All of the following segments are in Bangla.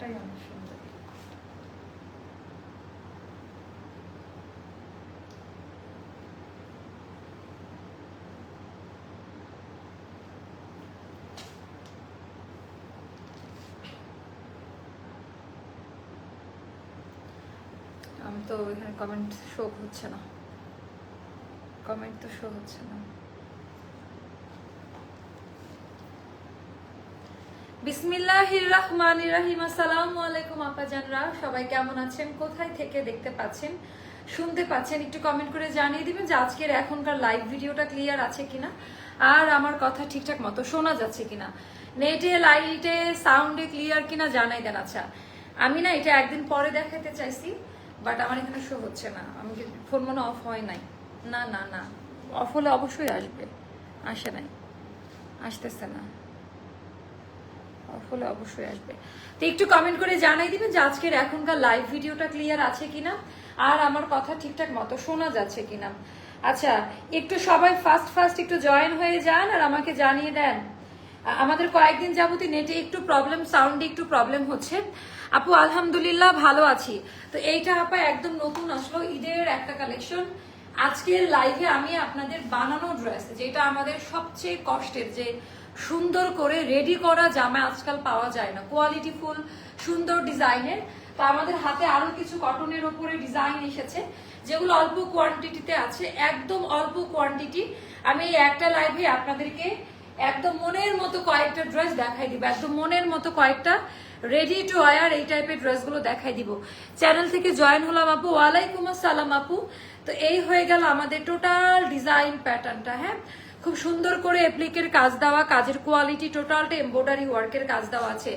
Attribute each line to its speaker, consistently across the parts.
Speaker 1: জামাটাই অনেক সুন্দর। আমি তো এখানে কমেন্ট শো হচ্ছে না। কমেন্ট তো শো হচ্ছে না। বিসমিল্লাহির রহমানির রহিম। আসসালামু আলাইকুম, আপাজানরা। সবাই কেমন আছেন? কোথায় থেকে দেখতে পাচ্ছেন? শুনতে পাচ্ছেন? একটু কমেন্ট করে জানিয়ে যে আজকের এখনকার লাইভ ভিডিওটা ক্লিয়ার আছে আর আমার কথা ঠিকঠাক মতো শোনা যাচ্ছে কিনা? লাইটে সাউন্ডে ক্লিয়ার কিনা জানাই দেন। আচ্ছা আমি না এটা একদিন পরে দেখাতে চাইছি বাট আমার এখানে শো হচ্ছে না। আমি ফোন মনে অফ হয় নাই? না না না। অফ হলে অবশ্যই আসবে। আসে নাই। আসতেছে না। হলে অবশ্যই আসবে। তো একটু কমেন্ট করে জানাই দিবেন যে আজকের এখনকার লাইভ ভিডিওটা ক্লিয়ার আছে কিনা, আর আমার কথা ঠিকঠাক মতো শোনা যাচ্ছে কিনা। আচ্ছা একটু সবাই ফার্স্ট ফার্স্ট একটু জয়েন হয়ে যান আর আমাকে জানিয়ে দেন। আমাদের কয়েকদিন যাবতই নেটে একটু প্রবলেম সাউন্ডে একটু প্রবলেম হচ্ছে। আপু, আলহামদুলিল্লাহ ভালো আছি। তো এইটা আপা একদম নতুন আসলো, ঈদের একটা কালেকশন আজকের লাইভে আমি আপনাদের বানানো ড্রেস যেটা আমাদের সবচেয়ে কষ্টের যে সুন্দর করে রেডি করা জামা আজকাল পাওয়া যায় না। কোয়ালিটি ফুল সুন্দর ডিজাইনের। তো আমাদের হাতে আরও কিছু কটনের ওপরে ডিজাইন এসেছে, যেগুলো অল্প কোয়ান্টিটিতে আছে, একদম অল্প কোয়ান্টিটি আমি এই একটা লাইভে আপনাদেরকে একদম মনের মতো কয়েকটা ড্রেস দেখাই দিব। একদম মনের মতো কয়েকটা রেডি টু ওয়ার এই টাইপের ড্রেসগুলো দেখাই দিব। চ্যানেল থেকে জয়েন হলাম আপু। ওয়ালাইকুম আসসালাম আপু। তো এই হয়ে গেল আমাদের টোটাল ডিজাইন প্যাটার্নটা হ্যাঁ? খুব সুন্দর করে এপ্লিকের কাজ দেওয়া, কাজের কোয়ালিটি টোটালটা এমব্রয়ডারি ওয়ার্কের কাজ দেওয়া আছে।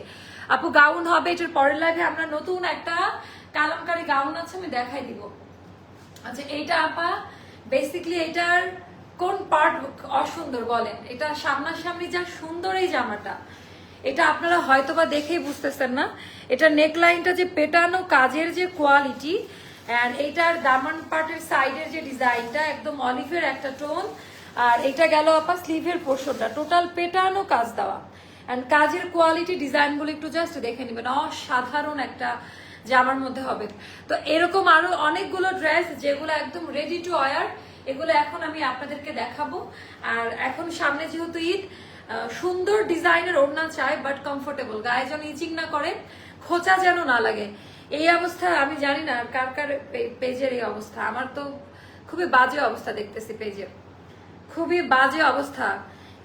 Speaker 1: আপু গাউন হবে, এটার পরের লাইভে আমরা নতুন একটা কালামকারি গাউন আছে, আমি দেখাই দিব। আচ্ছা এইটা আপা বেসিকলি এটার কোন পার্ট অসুন্দর বলেন? এটা সামনাসামনি যা সুন্দর এই জামাটা। এটা আপনারা হয়তোবা দেখেই বুঝতেছেন না। এটা নেকলাইনটা যে পেটানো কাজের যে কোয়ালিটি অ্যান্ড এইটার দামান পার্টের সাইডের যে ডিজাইনটা একদম অলিভের একটা টোন আর এটা গেল আপা স্লিভের পোর্শনটা। টোটাল পেটানো কাজ দেওয়া। অ্যান্ড কাজের কোয়ালিটি ডিজাইনগুলো একটু জাস্ট দেখে নেবেন। অসাধারণ একটা জামার মধ্যে হবে। তো এরকম আরও অনেকগুলো ড্রেস যেগুলো একদম রেডি টু ওয়ার এগুলো এখন আমি আপনাদেরকে দেখাবো। আর এখন সামনে যেহেতু ঈদ সুন্দর ডিজাইনের ওড়না চাই বাট কমফোর্টেবল গায়ে যেন ইচিং না করে, খোঁচা যেন না লাগে। এই অবস্থা আমি জানি না কার কার পেজের এই অবস্থা। আমার তো খুবই বাজে অবস্থা দেখতেছি পেজের খুবই বাজে অবস্থা।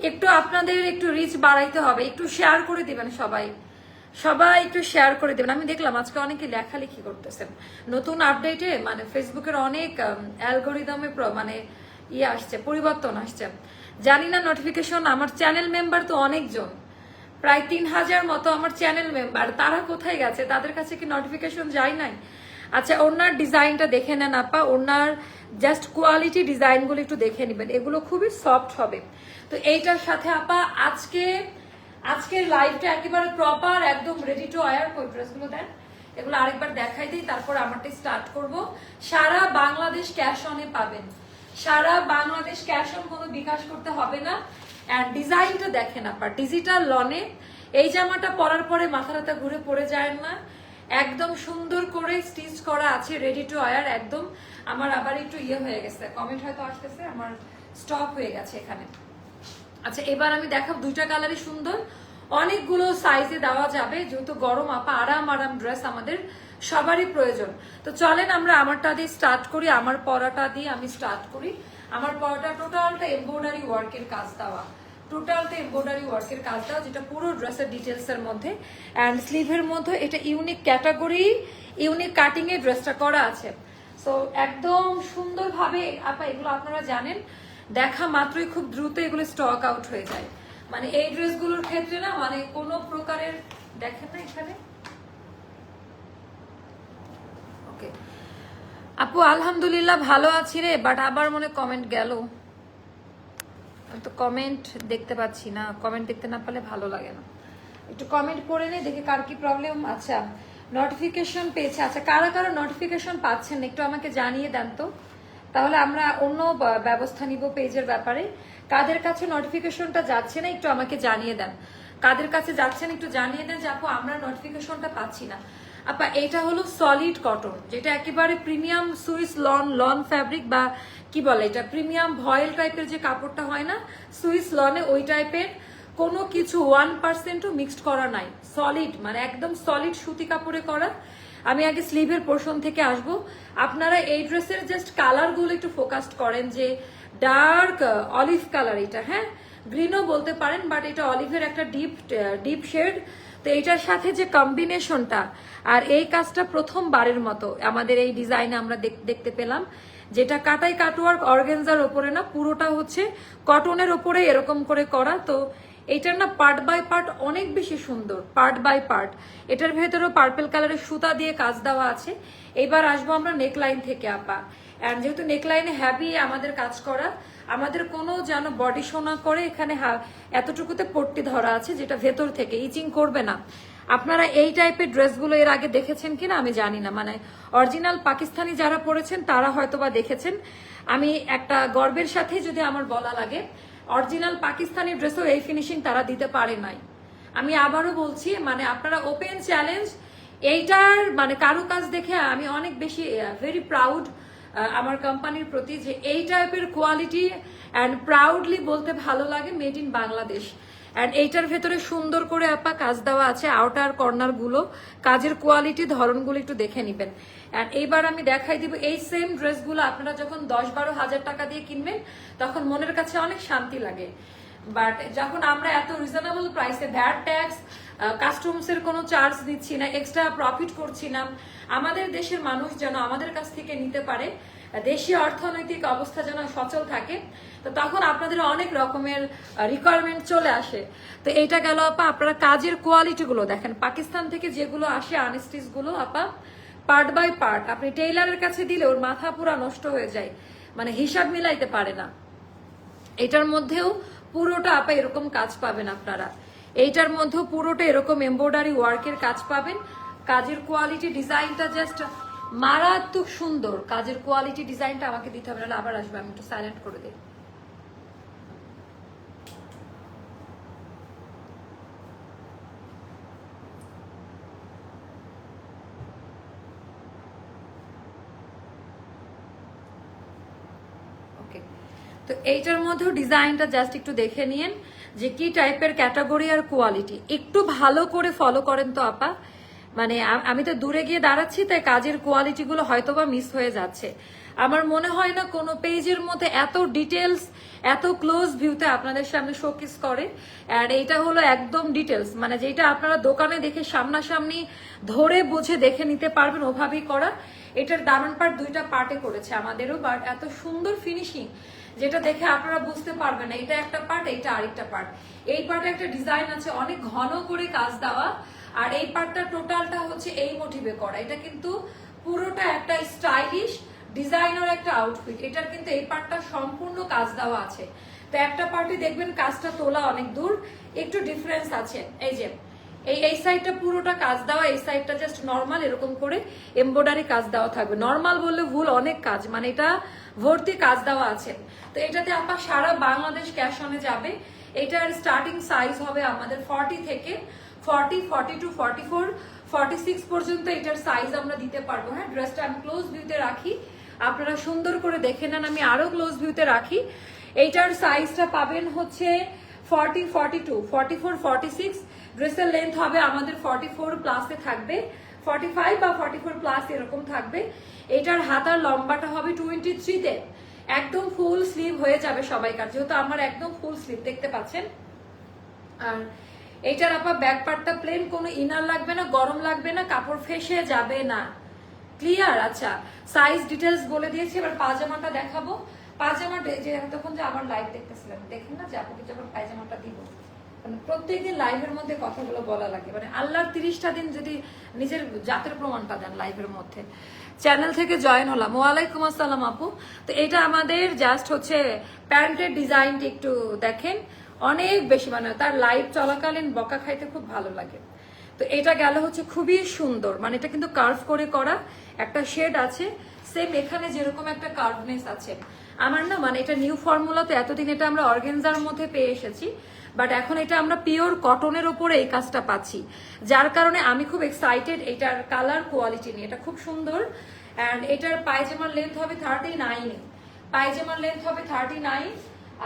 Speaker 1: একটু আপনাদের একটু রিচ বাড়াইতে হবে, একটু শেয়ার করে দিবেন সবাই। সবাই একটু শেয়ার করে দেবেন। আমি দেখলাম আজকে অনেকে লেখালেখি করতেছেন। নতুন আপডেটে মানে ফেসবুকের অনেক অ্যালগোরিদমে মানে ইয়ে আসছে, পরিবর্তন আসছে। জানি না নোটিফিকেশন আমার চ্যানেল মেম্বার তো অনেকজন। প্রায় তিন হাজার মতো আমার চ্যানেল মেম্বার তারা কোথায় গেছে? তাদের কাছে কি নোটিফিকেশন যায় নাই? আচ্ছা ওনার ডিজাইনটা দেখে নেন আপা। ওনার জাস্ট কোয়ালিটি ডিজাইনগুলো একটু দেখে নেবেন। এগুলো খুবই সফট হবে। তো এইটার সাথে আপা, আজকে, আজকের লাইভটা একেবারে প্রপার একদম রেডি টু আয়ার ওই ড্রেসগুলো দেন? এগুলো আরেকবার দেখাই দিই, তারপর আমারটা স্টার্ট করব। সারা বাংলাদেশ ক্যাশ অনে পাবেন। সারা বাংলাদেশ ক্যাশ অন কোনো বিকাশ করতে হবে না। অ্যান্ড ডিজাইনটা দেখেন আপনার ডিজিটাল লনে এই জামাটা পরার পরে মাথা ঘুরে পড়ে যায় না। একদম সুন্দর করে স্টিচ করা আছে রেডি টু আয়ার একদম। আমার আবার একটু ইয়ে হয়ে গেছে। কমেন্ট হয়তো আসতেছে, আমার স্টপ হয়ে গেছে এখানে। আচ্ছা এবার আমি দেখাবো দুইটা কালারই সুন্দর। অনেকগুলো সাইজে দেওয়া যাবে, যেহেতু গরম আপা, আরাম আরাম ড্রেস আমাদের সবারই প্রয়োজন। তো চলেন আমরা আমারটা দিয়ে স্টার্ট করি, আমার পরাটা দিয়ে আমি স্টার্ট করি। আমার পরাটা টোটালটা এমব্রয়ডারি ওয়ার্কের কাজ দেওয়া। টোটালটা এমব্রয়ডারি ওয়ার্কের কাজ দেওয়া যেটা পুরো ড্রেসের ডিটেলস এর মধ্যে অ্যান্ড স্লিভের মধ্যে এটা ইউনিক ক্যাটাগরি ইউনিক কাটিং এ ড্রেসটা করা আছে। সো একদম সুন্দরভাবে আপা, এগুলো আপনারা জানেন, দেখা মাত্রই খুব দ্রুত এগুলো স্টক আউট হয়ে যায়। মানে এই ড্রেসগুলোর ক্ষেত্রে না মানে কোনো প্রকারের, দেখেন না এখানে? ওকে আপু, আলহামদুলিল্লাহ ভালো আছি রে বাট আবার মনে কমেন্ট গেল। তো কমেন্ট দেখতে পাচ্ছি না। কমেন্ট দেখতে না পারলে ভালো লাগে না। একটু কমেন্ট করে নেই দেখি কার কি প্রবলেম আচ্ছা নোটিফিকেশন পেয়েছে। আচ্ছা কারা কারা নোটিফিকেশন পাচ্ছেন একটু আমাকে জানিয়ে দেন তো। তাহলে আমরা অন্য ব্যবস্থা নিব পেজের ব্যাপারে। কাদের কাছে নোটিফিকেশনটা যাচ্ছে না একটু আমাকে জানিয়ে দেন। কাদের কাছে যাচ্ছেন একটু জানিয়ে দেন যে আপু, আমরা নোটিফিকেশনটা পাচ্ছি না। আপা, এটা হলো সলিড কটন যেটা একেবারে premium Swiss lawn lawn fabric বা কি বলে এটা প্রিমিয়াম ভয়েল টাইপের যে কাপড়টা হয় না সুইস লনে ওই টাইপের কোনো কিছু ওয়ান পার্সেন্টও মিক্সড করা নাই। সলিড মানে একদম সলিড সুতি কাপড়ে করা। আমি আগে স্লিভের পোর্শন থেকে আসব। আপনারা এই ড্রেসের জাস্ট কালারগুলো একটু ফোকাসড করেন যে ডার্ক অলিভ কালার এটা হ্যাঁ? গ্রিনও বলতে পারেন বাট এটা অলিভের একটা ডিপ ডিপ শেড তো এইটার সাথে যে কম্বিনেশনটা আর এই কাজটা প্রথমবারের মতো, আমাদের এই ডিজাইন আমরা দেখতে পেলাম, যেটা কাটাই কাটওয়ার্ক অর্গেনজার ওপরে না, পুরোটা হচ্ছে কটনের ওপরে এরকম করে করা, তো এইটার না পার্ট বাই পার্ট অনেক বেশি সুন্দর পার্ট বাই পার্ট এটার ভেতরেও পার্পেল কালারের সুতা দিয়ে কাজ দেওয়া আছে। এবার আসব আমরা নেকলাইন থেকে, আপা। অ্যান্ড যেহেতু নেকলাইনে হ্যাভি আমাদের কাজ করা আমাদের কোনো যেন বডি সোনা করে এখানে এতটুকুতে পট্টি ধরা আছে যেটা ভেতর থেকে ইচিং করবে না। আপনারা এই টাইপের ড্রেসগুলো এর আগে দেখেছেন কিনা আমি জানি না। মানে অরিজিনাল পাকিস্তানি যারা পরেছেন, তারা হয়তো বা দেখেছেন। আমি একটা গর্বের সাথে যদি আমার বলা লাগে অরিজিনাল পাকিস্তানি ড্রেসও এই ফিনিশিং তারা দিতে পারে নাই। আমি আবারও বলছি মানে আপনারা ওপেন চ্যালেঞ্জ এইটার মানে কারুকাজ দেখে আমি অনেক বেশি ভেরি প্রাউড আমার কোম্পানির প্রতি যে এই টাইপের কোয়ালিটি অ্যান্ড প্রাউডলি বলতে ভালো লাগে মেড ইন বাংলাদেশ। অ্যান্ড এইটার ভেতরে সুন্দর করে আপা কাজ দেওয়া আছে আউটার কর্নারগুলো কাজের কোয়ালিটি ধরনগুলো একটু দেখে নেবেন। অ্যান্ড এইবার আমি দেখাই দিব, এই সেম ড্রেসগুলো আপনারা যখন দশ বারো হাজার টাকা দিয়ে কিনবেন, তখন মনের কাছে অনেক শান্তি লাগে। বাট যখন আমরা এত রিজনেবল প্রাইসে ভ্যাট ট্যাক্স কাস্টমস এর কোনো চার্জ দিচ্ছি না এক্সট্রা প্রফিট করছি না। আমাদের দেশের মানুষ যেন আমাদের কাছ থেকে নিতে পারে, দেশীয় অর্থনৈতিক অবস্থা যেন সচল থাকে, তো তখন আপনাদের অনেক রকমের রিকোয়ারমেন্ট চলে আসে। তো এইটা গেল আপা, আপনারা কাজের কোয়ালিটি গুলো দেখেন। পাকিস্তান থেকে যেগুলো আসে আনস্টিচগুলো আপা পার্ট বাই পার্ট আপনি টেইলারের কাছে দিলে ওর মাথা পুরা নষ্ট হয়ে যায় মানে হিসাব মিলাইতে পারে না। এটার মধ্যেও পুরোটা আপা এরকম কাজ পাবেন আপনারা। এইটার মধ্যেও পুরোটা এরকম এমব্রয়ডারি ওয়ার্কের কাজ পাবেন। কাজের কোয়ালিটি ডিজাইনটা জাস্ট মারাত্মক সুন্দর। কাজের কোয়ালিটি ডিজাইনটা আমাকে দিতে হবে, নাহলে আবার আসবে, আমি একটু সাইলেন্ট করে দিই ওকে তো এইটার মধ্যেও ডিজাইনটা জাস্ট একটু দেখে নিন যে কি টাইপের ক্যাটাগরি আর কোয়ালিটি একটু ভালো করে ফলো করেন তো আপা। মানে আমি তো দূরে গিয়ে দাঁড়াচ্ছি, তাই কাজের কোয়ালিটিগুলো হয়তোবা মিস হয়ে যাচ্ছে। আমার মনে হয় না কোনো পেজের মধ্যে এত ডিটেলস এত ক্লোজ ভিউতে আপনাদের সামনে শোকেস করে। আর এইটা হলো একদম ডিটেলস মানে যেটা আপনারা দোকানে দেখে সামনাসামনি ধরে বুঝে দেখে নিতে পারবেন ওভাবেই করা। এটার দারুণ পার্ট দুইটা পার্টে করেছে আমাদেরও বাট এত সুন্দর ফিনিশিং যেটা দেখে আপনারা বুঝতে পারবেন না। এটা একটা পার্ট এইটা আরেকটা পার্ট এই পার্টে একটা ডিজাইন আছে, অনেক ঘন করে কাজ দেওয়া। আর এই পার্টটা টোটালটা হচ্ছে এই মোটিভে করা। এটা কিন্তু পুরোটা একটা স্টাইলিশ ডিজাইনার একটা আউটফিট এটার কিন্তু এই পার্টটা সম্পূর্ণ কাজ দেওয়া আছে। তো একটা পার্টি দেখবেন কাজটা তোলা অনেক দূর, একটু ডিফারেন্স আছে। এই যে, এই এই সাইডটা পুরোটা কাজ দেওয়া, এই সাইডটা জাস্ট নর্মাল এরকম করে এমব্রয়ডারি কাজ দেওয়া থাকবে। নর্মাল বললে ভুল, অনেক কাজ মানে এটা ভর্তি কাজ দেওয়া আছে। তো এটাতে আপনার সারা বাংলাদেশ ক্যাশ অনে যাবে। এটার স্টার্টিং সাইজ হবে আমাদের ফর্টি থেকে forty forty two forty four forty six পর্যন্ত এটার সাইজ আমরা দিতে পারব। হ্যাঁ ড্রেসটা আমি ক্লোজ ভিউতে রাখি। আপনারা সুন্দর করে দেখে নেন, আমি আরও ক্লোজ ভিউতে রাখি। এইটার সাইজটা পাবেন হচ্ছে forty forty two forty four forty six ড্রেসের লেন্থ হবে আমাদের ফর্টি ফোর প্লাসে থাকবে। ফর্টি ফাইভ বা ফর্টি ফোর প্লাস এরকম থাকবে। এটার হাতার লম্বাটা হবে টোয়েন্টি থ্রিতে একদম ফুল স্লিভ হয়ে যাবে সবাইকার, যেহেতু আমার একদম ফুল স্লিভ দেখতে পাচ্ছেন? আর এইটার আপনার ব্যাক পার্টটা প্লেন কোনো ইনার লাগবে না, গরম লাগবে না, কাপড় ফেসে যাবে না। ক্লিয়ার আচ্ছা। সাইজ ডিটেলস বলে দিয়েছি, এবার পাজামাটা দেখাবো। পাজামাটা যে তখন যে আমার লাইভ দেখতেছিলাম, দেখেন না যে আপনাকে যখন পায়জামাটা দিব মানে প্রত্যেকদিন লাইভের মধ্যে কথাগুলো বলা লাগে। মানে আল্লাহর তিরিশটা দিন যদি নিজের জাতের প্রমাণটা দেন লাইভের মধ্যে। চ্যানেল থেকে জয়েন হলাম। ওয়ালাইকুম আসসালাম আপু। তো এটা আমাদের জাস্ট হচ্ছে প্যান্টের ডিজাইনটা একটু দেখেন। অনেক বেশি মানে তার লাইভ চলাকালীন বকা খাইতে খুব ভালো লাগে। তো এটা গেল হচ্ছে খুবই সুন্দর। মানে এটা কিন্তু কার্ভ করে করা একটা শেড আছে। সেম এখানে যেরকম একটা কার্ভনেস আছে। আমার না মানে এটা নিউ ফর্মুলা তো এতদিন এটা আমরা অর্গেনজার মধ্যে পেয়ে এসেছি। বাট এখন এটা আমরা পিওর কটনের ওপরে এই কাজটা পাচ্ছি। যার কারণে আমি খুব এক্সাইটেড এটার কালার কোয়ালিটি নিয়ে। এটা খুব সুন্দর। অ্যান্ড এটার পায়জামার লেন্থ হবে থার্টি নাইন পায়জামার লেন্থ হবে থার্টি নাইন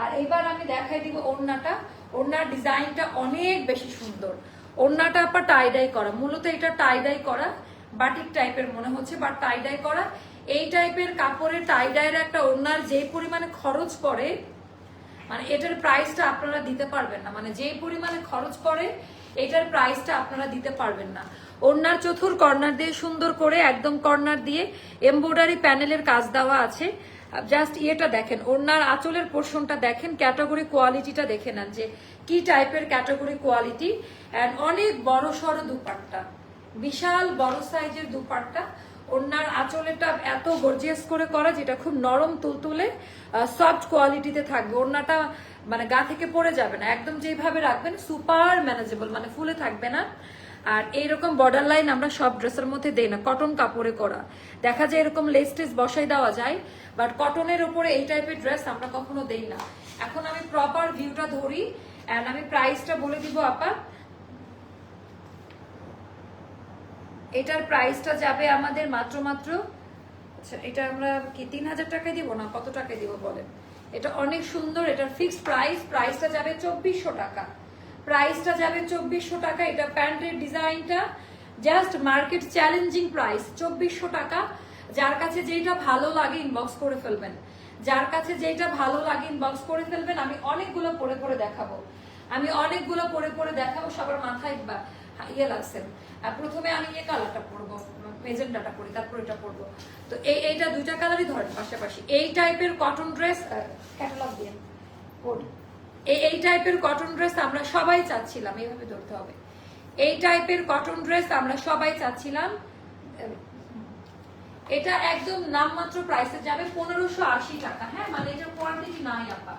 Speaker 1: আর এবার আমি দেখাই দিব ওড়নাটা। ওড়নার ডিজাইনটা অনেক বেশি সুন্দর। ওড়নাটা আবার টাইডাই করা। মূলত এটা টাইডাই করা বাটিক টাইপের মনে হচ্ছে বা টাইডাই করা। এই টাইপের কাপড়ের টাইডাইয়ের একটা ওড়নার যে পরিমাণে খরচ পড়ে মানে এটার প্রাইসটা আপনারা দিতে পারবেন না। মানে যে পরিমাণে খরচ পড়ে, এটার প্রাইসটা আপনারা দিতে পারবেন না। ওড়নার চতুর কর্নার দিয়ে সুন্দর করে, একদম কর্নার দিয়ে এমব্রয়ডারি প্যানেলের কাজ দেওয়া আছে। জাস্ট ইয়েটা দেখেন, ওড়নার আঁচলের পোর্শনটা দেখেন ক্যাটাগরি কোয়ালিটিটা দেখে নেন যে কি টাইপের ক্যাটাগরি কোয়ালিটি অ্যান্ড অনেক বড় সড়ো দুপাট্টা, বিশাল বড় সাইজের দুপাট্টা ওনার আঁচলেটা এত গর্জিয়াস করে করা যেটা খুব নরম তুলতুলে সফট কোয়ালিটিতে থাকবে। ওড়নাটা মানে গা থেকে পড়ে যাবে না, একদম যেভাবে রাখবেন সুপার ম্যানেজেবল মানে ফুলে থাকবে না। আর এইরকম বর্ডার লাইন আমরা সব ড্রেসের মধ্যে দেই না কটন কাপড়ে করা। দেখা যায় এরকম লেস টেস বসাই দেওয়া যায় বাট কটনের উপরে এই টাইপের ড্রেস আমরা কখনো দেই না। এখন আমি প্রপার ভিউটা ধরি অ্যান্ড আমি প্রাইসটা বলে দিব আপা। এটার প্রাইসটা যাবে আমাদের মাত্র মাত্র আচ্ছা এটা আমরা কি তিন হাজার টাকায় দিব না? কত টাকায় দিব বলেন? এটা অনেক সুন্দর, এটার ফিক্সড প্রাইস প্রাইসটা যাবে চব্বিশশো টাকা। প্রাইসটা যাবে চব্বিশশো টাকা, এটা প্যান্টের ডিজাইনটা। জাস্ট মার্কেট চ্যালেঞ্জিং প্রাইস চব্বিশশো টাকা। যার কাছে যেটা ভালো লাগে ইনবক্স করে ফেলবেন। যার কাছে যেটা ভালো লাগে ইনবক্স করে ফেলবেন, আমি অনেকগুলো পরে পরে দেখাবো। আমি অনেকগুলো পরে পরে দেখাবো, সবার মাথায় ইয়ে লাগছে। প্রথমে আমি ইয়ে কালারটা পরবো, মেজেন্টাটা পরি, তারপর এটা পরবো। তো এই, এইটা দুইটা কালারই ধরেন পাশাপাশি। এই টাইপের কটন ড্রেস ক্যাটালগ দিয়ে পরি এই টাইপের কটন ড্রেস আমরা সবাই চাচ্ছিলাম এইভাবে ধরতে হবে। এই টাইপের কটন ড্রেস আমরা সবাই চাচ্ছিলাম, এটা একদম নামমাত্র প্রাইসে যাবে পনেরোশো আশি টাকা। হ্যাঁ মানে এটার কোয়ান্টিটি নাই, আপা।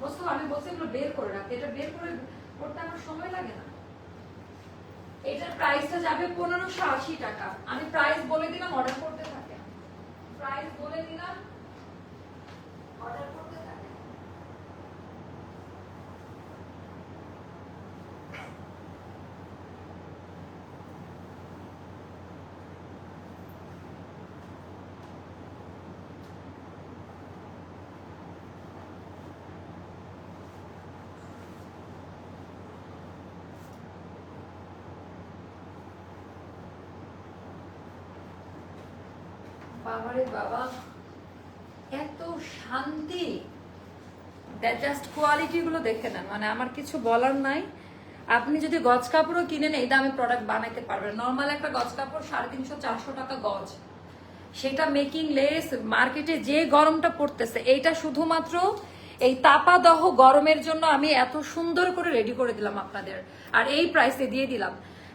Speaker 1: বুঝতো আমি বলছি এগুলো বের করে রাখতে। এটা বের করে করতে আমার সময় লাগে না। এটার প্রাইসটা যাবে পনেরোশো আশি টাকা। আমি প্রাইস বলে দিলাম অর্ডার করতে থাকে। প্রাইস বলে দিলাম অর্ডার করতে বাবারে বাবা, এত শান্তি। জাস্ট কোয়ালিটি গুলো দেখে নেন। মানে আমার কিছু বলার নাই। আপনি যদি গজ কাপড়ও কিনেন, এই দামে প্রোডাক্ট বানাইতে পারবেন। নর্মাল একটা গজ কাপড় সাড়ে তিনশো, চারশো টাকা গজ। সেটা মেকিং লেস মার্কেটে যে গরমটা পড়তেছে, এইটা শুধুমাত্র এই তাপাদহ গরমের জন্য আমি এত সুন্দর করে রেডি করে দিলাম আপনাদের। আর এই প্রাইসে দিয়ে দিলাম।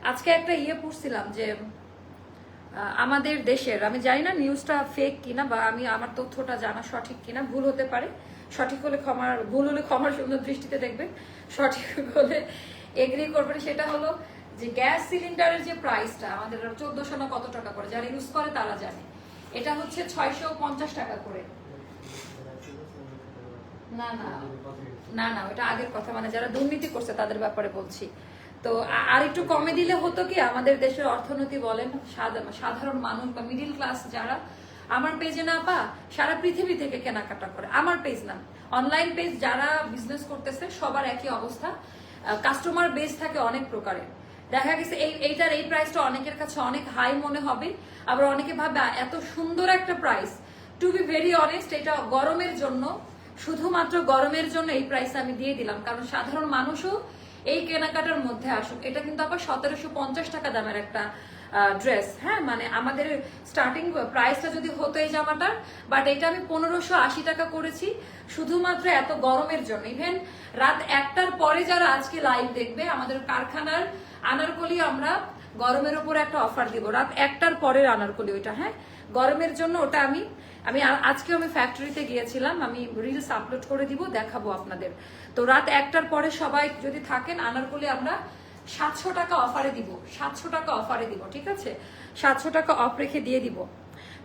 Speaker 1: আজকে একটা ইয়ে পড়ছিলাম যে আমাদের দেশের, আমি জানি না নিউজটা ফেক কিনা বা আমি আমার তথ্যটা জানা সঠিক কিনা, ভুল হতে পারে। সঠিক হলে ক্ষমার, ভুল হলে ক্ষমার সুন্দর দৃষ্টিতে দেখবেন। সঠিক হলে এগ্রি করবেন। সেটা হলো যে গ্যাস সিলিন্ডারের যে প্রাইসটা আমাদের চোদ্দশো না কত টাকা করে, যারা ইউজ করে তারা জানে। এটা হচ্ছে ছয়শো পঞ্চাশ টাকা করে। না না। না না, ওটা আগের কথা। মানে যারা দুর্নীতি করছে তাদের ব্যাপারে বলছি। তো আর একটু কমে দিলে হতো কি, আমাদের দেশের অর্থনীতি বলেন, সাধা- সাধারণ মানুষ বা মিডিল ক্লাস যারা, আমার পেজে না পা, সারা পৃথিবী থেকে কেনাকাটা করে। আমার পেজ না অনলাইন পেজ যারা বিজনেস করতেছে, সবার একই অবস্থা। কাস্টমার বেস থাকে অনেক প্রকারের। দেখা গেছে এই, এইটার এই প্রাইসটা অনেকের কাছে অনেক হাই মনে হবে, আবার অনেকে ভাবে এত সুন্দর একটা price to be very honest এটা গরমের জন্য, শুধুমাত্র গরমের জন্য এই প্রাইস আমি দিয়ে দিলাম। কারণ সাধারণ মানুষও এই কেনাকাটার মধ্যে আসুক, এটা কিন্তু আবার সতেরোশো পঞ্চাশ টাকা দামের একটা ড্রেস হ্যাঁ? মানে আমাদের স্টার্টিং প্রাইসটা যদি হতো এই জামাটার বাট এটা আমি পনেরোশো আশি টাকা করেছি, শুধুমাত্র এত গরমের জন্য। ইভেন রাত একটার পরে যারা আজকে লাইভ দেখবে, আমাদের কারখানার আনারকলি আমরা গরমের উপর একটা অফার দিব। রাত একটার পরের আনারকলি ওইটা হ্যাঁ? গরমের জন্য ওটা আমি আমি আজকে আজকেও আমি ফ্যাক্টরিতে গিয়েছিলাম, আমি রিলস আপলোড করে দিব, দেখাবো আপনাদের। তো রাত একটার পরে সবাই যদি থাকেন, আনারকলি আমরা সাতশো টাকা অফারে দিব, সাতশো টাকা অফারে দিব, ঠিক আছে? সাতশো টাকা অফ রেখে দিয়ে দিব।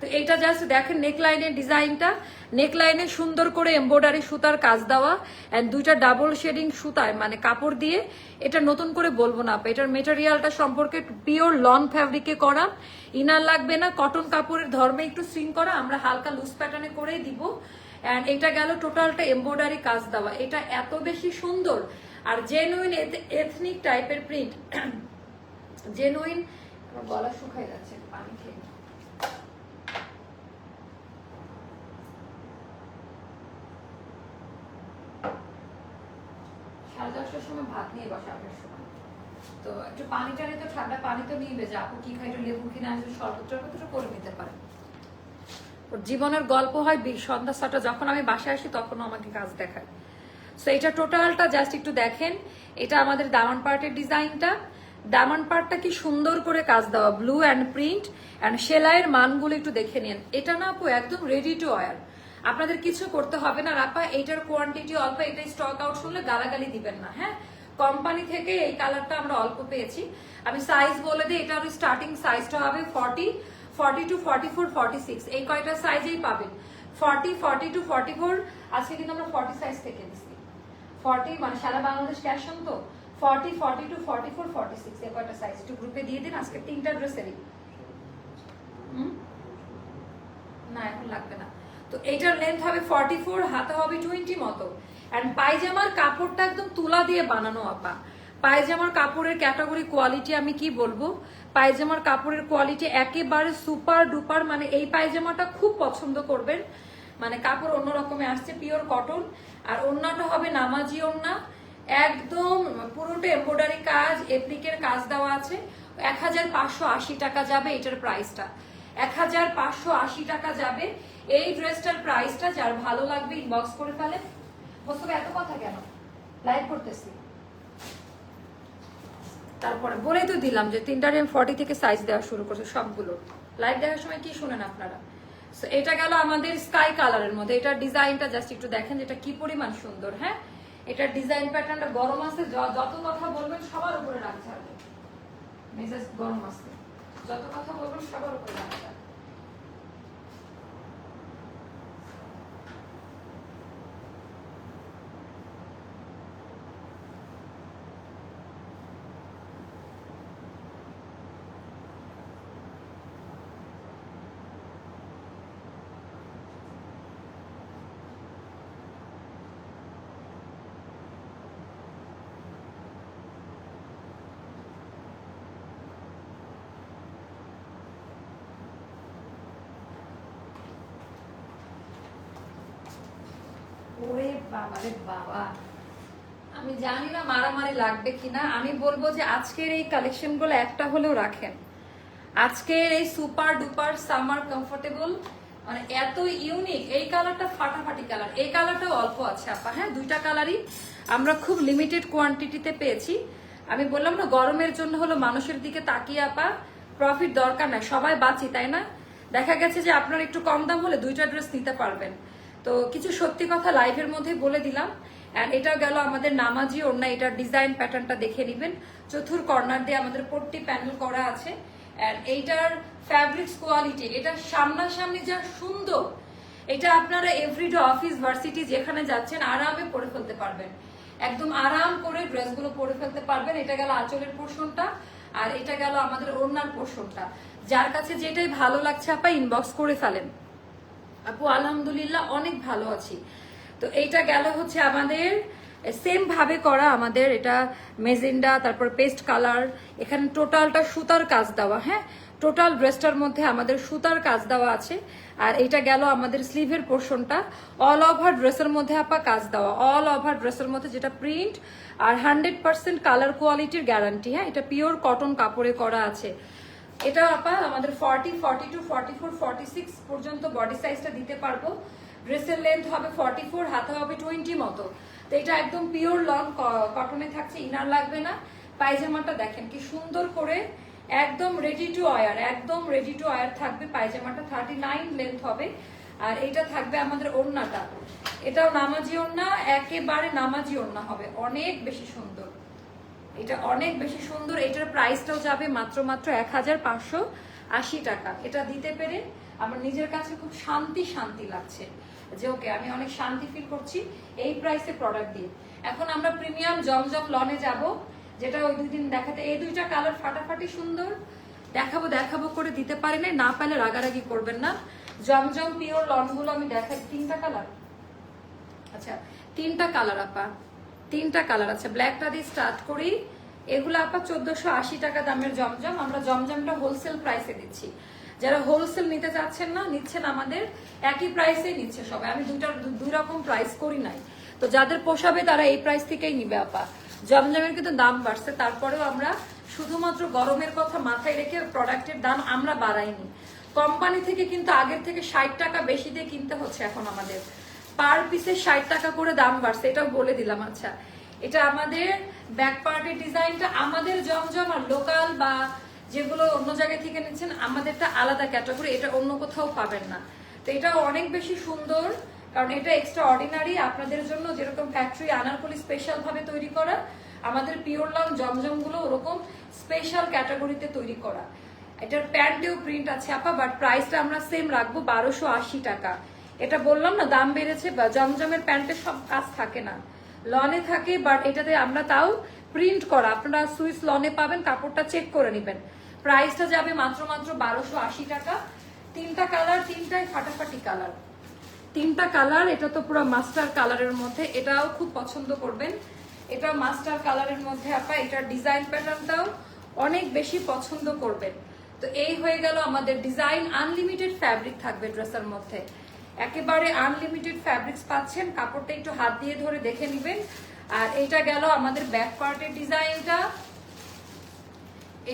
Speaker 1: তো এইটা জাস্ট দেখেন নেকলাইনের ডিজাইনটা নেকলাইনে সুন্দর করে এমব্রয়ডারি সুতার কাজ দেওয়া অ্যান্ড দুইটা ডাবল শেডিং সুতায় মানে কাপড় দিয়ে। এটা নতুন করে বলব না এটার মেটেরিয়ালটা সম্পর্কে পিওর লন ফ্যাব্রিকে করা। ইনার লাগবে না কটন কাপড়ের ধর্মে একটু সুইং করা, আমরা হালকা লুজ প্যাটার্নে করেই দিব। অ্যান্ড এটা গেল টোটালটা এমব্রয়ডারি কাজ দেওয়া। এটা এত বেশি সুন্দর আর জেনুইন এথনিক টাইপের প্রিন্ট জেনুইন গলা শুকাই যাচ্ছে পানি খেয়ে নিই। সাড়ে দশটার সময় ভাত নিয়ে বসে আপনার সময়। তো একটু পানি টানি তো ঠান্ডা পানি তো নিবে যে আপু কি খাই একটু লেবু কিনে আসবে শরবত টরবত করে নিতে পারে। জীবনের গল্প হয় সন্ধ্যা ছটা, যখন আমি বাসায় আসি তখনও আমাকে কাজ দেখায়। সো এটা টোটালটা জাস্ট একটু দেখেন। এটা আমাদের দামান পার্টের ডিজাইনটা। দামান পার্টটা কি সুন্দর করে কাজ দেওয়া ব্লু অ্যান্ড প্রিন্ট অ্যান্ড সেলাইয়ের মানগুলো একটু দেখে নিন। এটা না আপু একদম রেডি টু ওয়ার আপনাদের কিছু করতে হবে না রাপা এটার কোয়ান্টিটি অল্প এটা স্টক আউট শুনলে গালাগালি দিবেন না হ্যাঁ? কোম্পানি থেকে এই কালারটা আমরা অল্প পেয়েছি। আমি সাইজ বলে দিই এটার স্টার্টিং সাইজটা হবে forty forty two forty four forty six এই কয়টা সাইজেই পাবেন? Forty forty two forty four আজকে কিন্তু আমরা ফর্টি সাইজ থেকে দিচ্ছি ফর্টি মানে সারা বাংলাদেশ ক্যাশ তো? Forty forty two forty four forty six এই কয়টা সাইজ একটু গ্রুপে দিয়ে দিন, আজকে তিনটা ড্রেসেরই না, এখন লাগবে না। তো এইটার লেন্থ হবে ফর্টি ফোর হাতে হবে টোয়েন্টি মতো। অ্যান্ড পায়জামার কাপড়টা একদম তুলা দিয়ে বানানো, আপা। পায়জামার কাপড়ের ক্যাটাগরি কোয়ালিটি আমি কি বলব? পায়জামার কাপড়ের কোয়ালিটি একেবারে সুপার ডুপার মানে এই পায়জামাটা খুব পছন্দ করবেন। মানে কাপড় অন্য রকমে আসছে পিওর কটন আর ওন্নাটা হবে নামাজি ওন্না। একদম পুরোটা এমব্রয়ডারি কাজ এপ্লিকের কাজ দেওয়া আছে। এক হাজার পাঁচশো আশি টাকা যাবে এটার প্রাইসটা এক হাজার পাঁচশো আশি টাকা যাবে এই ড্রেসটার প্রাইসটা যার ভালো লাগবে ইনবক্স করে ফেলে মোস্তফা এত কথা কেন? লাইভ করতেছি। তারপরে বলেই তো দিলাম যে তিনটার এম ফর্টি থেকে সাইজ দেওয়া শুরু করছে সবগুলো। লাইভ দেখার সময় কি শুনেন আপনারা? এটা গেল আমাদের স্কাই কালারের মধ্যে। এটার ডিজাইনটা জাস্ট একটু দেখেন যেটা কি পরিমাণ সুন্দর হ্যাঁ? এটার ডিজাইন প্যাটার্নটা গরম আছে যত কথা বলবেন সবার উপরে রাখ ছাড়বে। মেজাজ গরম আছে। যত কথা বলবেন সবার উপরে রাখ ছাড়বে। ওরে বাবা রে বাবা। আমি জানি না মারামারি লাগবে কিনা। আমি বলব যে আজকের এই কালেকশনগুলো একটা হলেও রাখেন। আজকের এই সুপার ডুপার সামার কমফোর্টেবল মানে এত ইউনিক এই কালারটা ফাটাফাটি কালার এই কালারটাও অল্প আছে আপা। হ্যাঁ দুইটা কালারই আমরা খুব লিমিটেড কোয়ান্টিটিতে পেয়েছি। আমি বললাম না, গরমের জন্য হলো মানুষের দিকে তাকিয়ে আপা প্রফিট দরকার নাই। সবাই বাঁচি, তাই না? দেখা গেছে যে আপনার একটু কম দাম হলে দুইটা ড্রেস নিতে পারবেন। তো কিছু সত্যি কথা লাইভের মধ্যে বলে দিলাম। এটাও গেল আমাদের নামাজি ওড়না, এটার ডিজাইন প্যাটার্নটা দেখে নেবেন। চতুর কর্নার দিয়ে আমাদের পট্টি প্যানেল করা আছে। অ্যান্ড এইটার ফ্যাব্রিক্স কোয়ালিটি এটা সামনাসামনি যা সুন্দর, এটা আপনারা এভরিডে অফিস ভার্সিটি যেখানে যাচ্ছেন আরামে পরে ফেলতে পারবেন। একদম আরাম করে ড্রেসগুলো পরে ফেলতে পারবেন। এটা গেল আঁচলের পোর্শনটা, আর এটা গেল আমাদের ওড়নার পোর্শনটা। যার কাছে যেটাই ভালো লাগছে, আপা ইনবক্স করে ফেলেন। আপু, আলহামদুলিল্লাহ, অনেক ভালো আছি। তো এইটা গেল হচ্ছে আমাদের সেম ভাবে করা আমাদের, এটা মেজেন্ডা, তারপর পেস্ট কালার এখানে টোটালটা সুতার কাজ দেওয়া হ্যাঁ? টোটাল ড্রেসটার মধ্যে আমাদের সুতার কাজ দেওয়া আছে, আর এটা গেল আমাদের স্লিভের পোর্শনটা অল ওভার ড্রেসের মধ্যে আপা কাজ দেওয়া অল ওভার ড্রেসের মধ্যে যেটা প্রিন্ট আর হান্ড্রেড পার্সেন্ট কালার কোয়ালিটির গ্যারান্টি হ্যাঁ? এটা পিওর কটন কাপড়ে করা আছে। এটা আপা, আমাদের forty forty two forty four forty six পর্যন্ত বডি সাইজটা দিতে পারব। ড্রেসের লেন্থ হবে ফর্টি ফোর হাতে হবে টোয়েন্টি মতো। তো এটা একদম পিওর লং কটনে থাকছে ইনার লাগবে না। পায়জামাটা দেখেন কি সুন্দর করে একদম রেডি টু ওয়ার একদম রেডি টু ওয়ার থাকবে। পায়জামাটা থার্টি নাইন লেন্থ হবে। আর এটা থাকবে আমাদের ওড়নাটা। এটাও নামাজি ওড়না, একেবারে নামাজি ওড়না হবে। অনেক বেশি সুন্দর। এটা অনেক বেশি সুন্দর। এটার প্রাইসটাও যাবে মাত্র মাত্র এক হাজার পাঁচশো আশি টাকা। এটা দিতে পেরে আমার নিজের কাছে খুব শান্তি শান্তি লাগছে যে, ওকে, আমি অনেক শান্তি ফিল করছি এই প্রাইসে প্রোডাক্ট দিয়ে। এখন আমরা প্রিমিয়াম জমজম লনে যাব, যেটা ওই দুই দিন দেখাতে এই দুইটা কালার ফাটাফাটি সুন্দর। দেখাবো দেখাবো করে দিতে পারি না না পারলে রাগারাগি করবেন না। জমজম পিওর লনগুলো আমি দেখাই। তিনটা কালার আচ্ছা তিনটা কালার আপা। তিনটা কালার আছে। ব্ল্যাকটা দিয়ে স্টার্ট করি। এগুলো আপা চোদ্দশো আশি টাকা দামের জমজম। আমরা জমজমটা হোলসেল প্রাইসে দিচ্ছি। যারা হোলসেল নিতে চাচ্ছেন না, নিচ্ছেন আমাদের। একই প্রাইসেই নিচ্ছে সবাই। আমি দুইটা দু- দুই রকম প্রাইস করি নাই। তো যাদের পোষাবে তারা এই প্রাইস থেকেই নিবে আপা। জমজমের কিন্তু দাম বাড়ছে। তারপরেও আমরা শুধুমাত্র গরমের কথা মাথায় রেখে প্রোডাক্টের দাম আমরা বাড়াইনি। কোম্পানি থেকে কিন্তু আগের থেকে ষাট টাকা বেশি দিয়ে কিনতে হচ্ছে এখন আমাদের। পার পিসে ষাট টাকা করে দাম বাড়ছে, এটাও বলে দিলাম আচ্ছা। এটা আমাদের ব্যাক পার্টের ডিজাইনটা আমাদের জমজম আর লোকাল বা যেগুলো অন্য জায়গা থেকে নিচ্ছেন, আমাদেরটা আলাদা ক্যাটাগরি এটা অন্য কোথাও পাবেন না। তো এটা অনেক বেশি সুন্দর, কারণ এটা এক্সট্রা অর্ডিনারি আপনাদের জন্য যেরকম ফ্যাক্টরি আনারকলি স্পেশাল ভাবে তৈরি করা, আমাদের পিওর লং জমজমগুলো ওরকম স্পেশাল ক্যাটাগরিতে তৈরি করা। এটার প্যান্টেও প্রিন্ট আছে, আপা বাট প্রাইসটা আমরা সেম রাখব বারোশো টাকা। এটা বললাম না, দাম বেড়েছে বা জমজমের প্যান্টের সব কাজ থাকে না। লনে থাকে বাট এটাতে আমরা তাও প্রিন্ট করা। আপনারা সুইস লনে পাবেন, কাপড়টা চেক করে নেবেন। প্রাইসটা যাবে মাত্র মাত্র বারোশো আশি টাকা। তিনটা কালার তিনটাই ফাটাফাটি কালার তিনটা কালার এটা তো পুরো মাস্টার কালারের মধ্যে। এটাও খুব পছন্দ করবেন। এটা মাস্টার কালারের মধ্যে আপা, এটার ডিজাইন প্যাটার্নটাও অনেক বেশি পছন্দ করবেন। তো এই হয়ে গেল আমাদের ডিজাইন আনলিমিটেড ফ্যাব্রিক থাকবে ড্রেসের মধ্যে। একেবারে আনলিমিটেড ফ্যাব্রিক্স পাচ্ছেন। কাপড়টা একটু হাত দিয়ে ধরে দেখে নেবেন। আর এটা গেল আমাদের ব্যাক পার্টের ডিজাইনটা।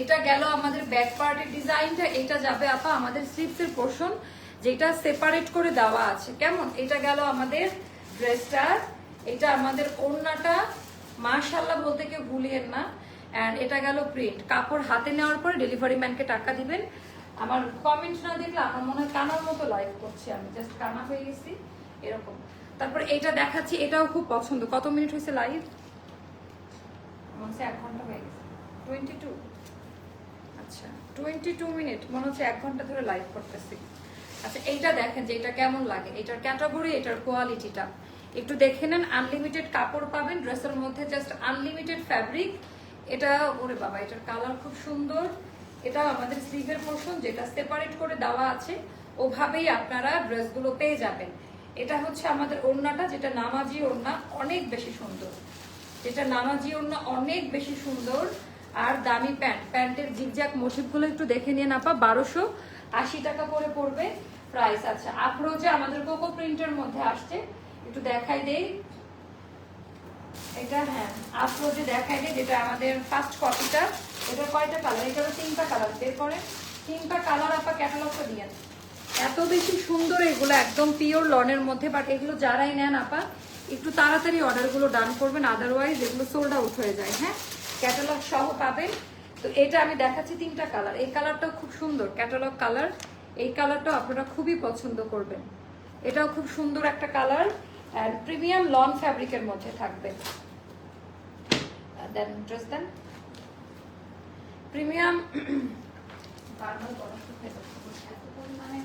Speaker 1: এটা গেল আমাদের ব্যাক পার্টের ডিজাইনটা। এটা যাবে আপা আমাদের স্লিপসের পোর্শন যেটা সেপারেট করে দেওয়া আছে। কেমন? এটা গেল আমাদের ড্রেসটা এটা আমাদের ওড়নাটা। মাশাল্লাহ বলতে কেউ ভুলিয়েন না। অ্যান্ড এটা গেল প্রিন্ট কাপড় হাতে নেওয়ার পরে ডেলিভারি ম্যানকে টাকা দিবেন। আমার কমেন্ট না দেখলে আমার মনে হয় কানার মতো লাইভ করছি আমি। জাস্ট কানা হয়ে গেছি, এরকম। তারপর এটা দেখাচ্ছি, এটাও খুব পছন্দ। কত মিনিট হয়েছে লাইভ মনে হচ্ছে এক ঘণ্টা হয়ে গেছে। টোয়েন্টি টু আচ্ছা টোয়েন্টি টু মিনিট। মনে হচ্ছে এক ঘণ্টা ধরে লাইভ করতেছি। আচ্ছা এইটা দেখেন যে এটা কেমন লাগে। এটার ক্যাটাগরি এটার কোয়ালিটিটা একটু দেখে নেন আনলিমিটেড কাপড় পাবেন ড্রেসের মধ্যে জাস্ট আনলিমিটেড ফ্যাব্রিক এটা, ওরে বাবা, এটার কালার খুব সুন্দর। এটা আমাদের স্লিভের পোর্শন যেটা সেপারেট করে দেওয়া আছে, ওভাবেই আপনারা ড্রেসগুলো পেয়ে যাবেন। এটা হচ্ছে আমাদের ওড়নাটা, যেটা নামাজি ওড়না অনেক বেশি সুন্দর। যেটা নামাজি ওড়না অনেক বেশি সুন্দর আর দামি প্যান্ট। প্যান্টের জিগজ্যাক মোটিভগুলো একটু দেখে নিয়ে আপা, বারোশো আশি টাকা করে পড়বে প্রাইস আচ্ছা আফরোজে আমাদের কোকো প্রিন্টের মধ্যে আসছে। একটু দেখাই দেই। এটা হ্যাঁ আফরোজে দেখাই দেই যেটা আমাদের ফার্স্ট কপিটা এটা কয়টা কালার এটা তিনটা কালার বের করে তিনটা কালার আপা ক্যাটালগটা দিয়ে এত বেশি সুন্দর এগুলো, একদম পিওর লনের মধ্যে বাট এগুলো যারাই নেন আপা, একটু তাড়াতাড়ি অর্ডারগুলো ডান করবেন আদারওয়াইজ এগুলো সোল্ড আউট হয়ে যায় হ্যাঁ? ক্যাটালগ সহ পাবেন। তো এটা আমি দেখাচ্ছি তিনটা কালার এই কালারটাও খুব সুন্দর ক্যাটালগ কালার এই কালারটাও আপনারা খুবই পছন্দ করবেন। এটাও খুব সুন্দর একটা কালার অ্যান্ড প্রিমিয়াম লন ফ্যাব্রিকের মধ্যে থাকবে। ড্রেস দেন। প্রিমিয়াম পরিমাণে।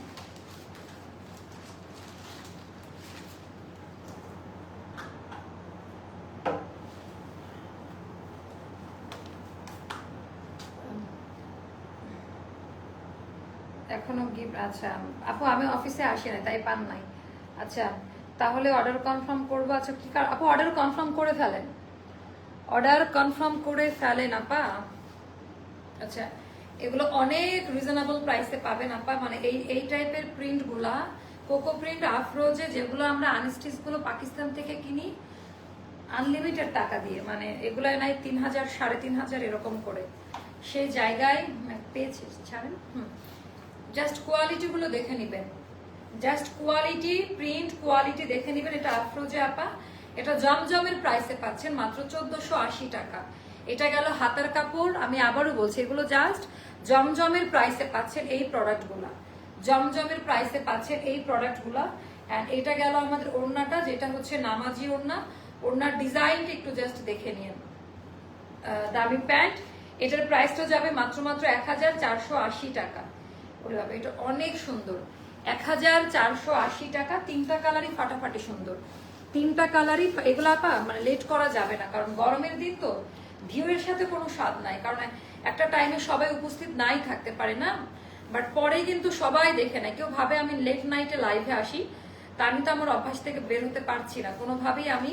Speaker 1: এখনও গিফট আচ্ছা আপু, আমি অফিসে আসি না তাই পান নাই। আচ্ছা তাহলে অর্ডার কনফার্ম করব আচ্ছা কি আপু অর্ডার কনফার্ম করে ফেলেন। অর্ডার কনফার্ম করে ফেলেন আপা আচ্ছা এগুলো অনেক রিজনেবল প্রাইসে পাবেন আপা মানে এই এই টাইপের প্রিন্টগুলা কোকো প্রিন্ট আফরোজে যেগুলো আমরা আনস্টিচগুলো পাকিস্তান থেকে কিনি আনলিমিটেড টাকা দিয়ে। মানে এগুলো নাই তিন হাজার সাড়ে তিন হাজার এরকম করে। সেই জায়গায় হ্যাঁ, পেয়েছি ছাড়েন। হুম। জাস্ট কোয়ালিটি গুলো দেখে নিবেন। জাস্ট কোয়ালিটি প্রিন্ট কোয়ালিটি দেখে নিবেন। এটা আফরোজে আপা এটা জমজমের প্রাইসে পাচ্ছেন মাত্র চোদ্দশো আশি টাকা। এটা গেল হাতার কাপড়, আমি আবারও বলছি, এগুলো জাস্ট জমজমের প্রাইসে পাচ্ছেন এই প্রোডাক্টগুলা জমজমের প্রাইসে পাচ্ছেন এই প্রোডাক্টগুলা অ্যান্ড এটা গেল আমাদের ওড়নাটা, যেটা হচ্ছে নামাজি ওড়না। ওড়নার ডিজাইনটা একটু জাস্ট দেখে নিন। দামি প্যান্ট। এটার প্রাইসটা যাবে মাত্র মাত্র এক হাজার চারশো আশি টাকা। ওরে বাবা, এটা অনেক সুন্দর। এক হাজার চারশো আশি টাকা, তিনটা কালারই ফাটাফাটি সুন্দর। তিনটা কালারই এগুলো আপা মানে লেট করা যাবে না। কারণ গরমের দিন তো ভিউয়ের সাথে কোনো স্বাদ নাই। কারণ একটা টাইমে সবাই উপস্থিত নাই, থাকতে পারে না। বাট পরে কিন্তু সবাই দেখে নেয়। কেউ ভাবে আমি লেট নাইটে লাইভে আসি। তা আমি তো আমার অভ্যাস থেকে বের হতে পারছি না। কোনোভাবেই আমি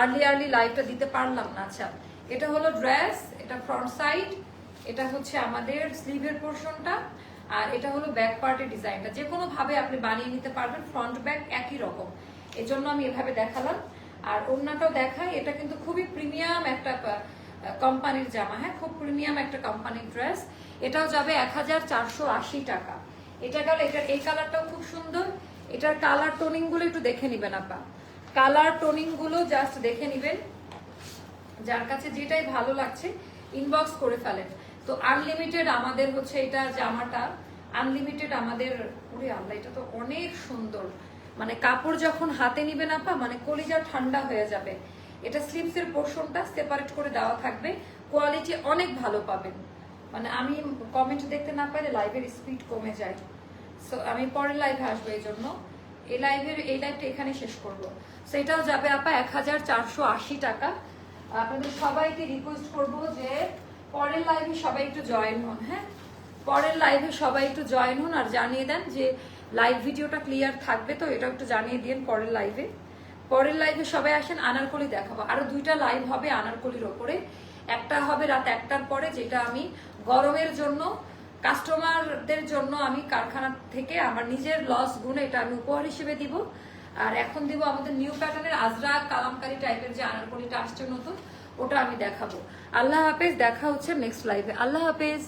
Speaker 1: আর্লি আর্লি লাইভটা দিতে পারলাম না। আচ্ছা এটা হলো ড্রেস এটা ফ্রন্ট সাইড এটা হচ্ছে আমাদের স্লিভের পোর্শনটা আর এটা হলো ব্যাক পার্টের ডিজাইনটা যে কোনো ভাবে আপনি বানিয়ে নিতে পারবেন ফ্রন্ট ব্যাক একই রকম। এই জন্য আমি এভাবে দেখালাম। আর অন্যটাও দেখাই, এটা কিন্তু খুবই প্রিমিয়াম একটা কোম্পানির জামা হ্যাঁ? খুব প্রিমিয়াম একটা কোম্পানির ড্রেস এটাও যাবে এক হাজার চারশো আশি টাকা। এটা গেল, এটার, এই কালারটাও খুব সুন্দর। এটার কালার টোনিংগুলো একটু দেখে নিবেন আপা। কালার টোনিংগুলো জাস্ট দেখে নিবেন। যার কাছে যেটাই ভালো লাগছে ইনবক্স করে ফেলেন। তো আনলিমিটেড আমাদের হচ্ছে এটা জামাটা। আনলিমিটেড আমাদের, ওরে আল্লাহ, এটা তো অনেক সুন্দর। মানে কাপড় যখন হাতে নিবেন আপা মানে কলিজা ঠান্ডা হয়ে যাবে। এটা স্লিপস এর পোর্শনটা সেপারেট করে দেওয়া থাকবে। কোয়ালিটি অনেক ভালো পাবেন। মানে আমি কমেন্ট দেখতে না পারলে লাইভের স্পিড কমে যায়। সো আমি পরের লাইভে আসব এই জন্য এই লাইভের এই লাইভটা এখানে শেষ করব। সো এটাও যাবে আপা এক হাজার চারশো আশি টাকা। আপনাদের সবাইকে রিকোয়েস্ট করব যে পরের লাইভে সবাই একটু জয়েন হন হ্যাঁ? পরের লাইভে সবাই একটু জয়েন হন আর জানিয়ে দেন যে লাইভ ভিডিওটা ক্লিয়ার থাকবে তো, এটা একটু জানিয়ে দিন পরের লাইভে পরের লাইভে সবাই আসেন, আনারকলি দেখাবো। আরও দুইটা লাইভ হবে আনারকলির ওপরে। একটা হবে রাত একটার পরে, যেটা আমি গরমের জন্য কাস্টমারদের জন্য আমি কারখানা থেকে আমার নিজের লস গুণে এটা আমি উপহার হিসেবে দিব। আর এখন দিব আমাদের নিউ প্যাটার্নের আজরা কালামকারি টাইপের যে আনারকলিটা আসছে নতুন, ওটা আমি দেখাবো। আল্লাহ হাফেজ, দেখা হচ্ছে নেক্সট লাইভে আল্লাহ হাফেজ!